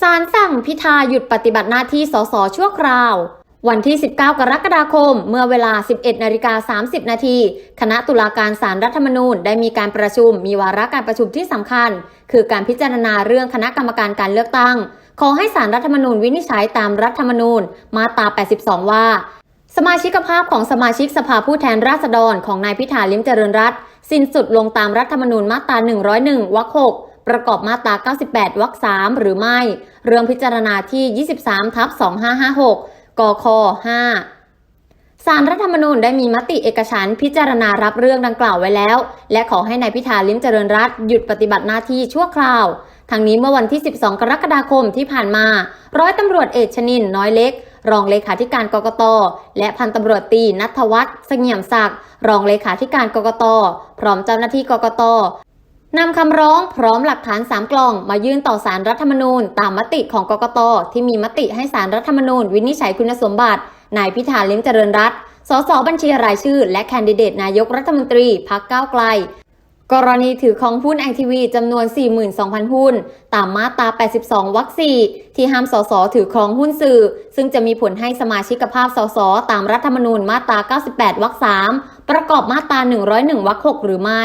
ศาลสั่งพิธาหยุดปฏิบัติหน้าที่สสชั่วคราว วันที่ 19 กรกฎาคม เมื่อเวลา 11นาฬิกา30 นาที คณะตุลาการศาลรรัฐธรรมนูญได้มีการประชุม มีวาระการประชุมที่สำคัญ คือการพิจารณาเรื่องคณะกรรมการการเลือกตั้ง ขอให้ศาลรรัฐธรรมนูญวินิจฉัยตามรัฐธรรมนูญ มาตรา 82 ว่า สมาชิกภาพของสมาชิกสภาผู้แทนราษฎรของนายพิธาลิมเจริญรัตสิ้นสุดลงตามรัฐธรรมนูญมาตรา 101 วรรค 6 ประกอบมาตรา 98 วรรค 3 หรือไม่ เรื่องพิจารณาที่ 23 ทับ 2556 กค 5 สารรัฐธรรมนูญได้มีมติเอกฉันพิจารณารับเรื่องดังกล่าวไว้แล้ว และขอให้นายพิธาลิ้มเจริญรัตหยุดปฏิบัติหน้าที่ชั่วคราว ทางนี้เมื่อวันที่ 12 กรกฎาคมที่ผ่านมา ร้อยตำรวจเอกชนินน้อยเล็กรองเลขาธิการกกต และพันตำรวจตีนัทวัฒน์เสงี่ยมศักดิ์รองเลขาธิการกกต พร้อมเจ้าหน้าที่กกต นำคำร้องพร้อมหลักฐาน 3 กล่อง มายื่นต่อสารรัฐธรรมนูญ ตามมติของกกตที่มีมติให้สารรัฐธรรมนูญ วินิจฉัยคุณสมบัตินายพิธาลิ้มเจริญรัตสสบัญชีรายชื่อ และแคนดิเดตนายกรัฐมนตรีพักก้าวไกล กรณีถือครองหุ้นไอทีวีจำนวน 42,000 หุ้น ตามมาตรา 82 วรรค 4 ที่ห้ามสสถือครองหุ้นสื่อ ซึ่งจะมีผลให้สมาชิกภาพสสตามรัฐธรรมนูญมาตรา 98 วรรค 3 ประกอบมาตรา 101 วรรค 6 หรือไม่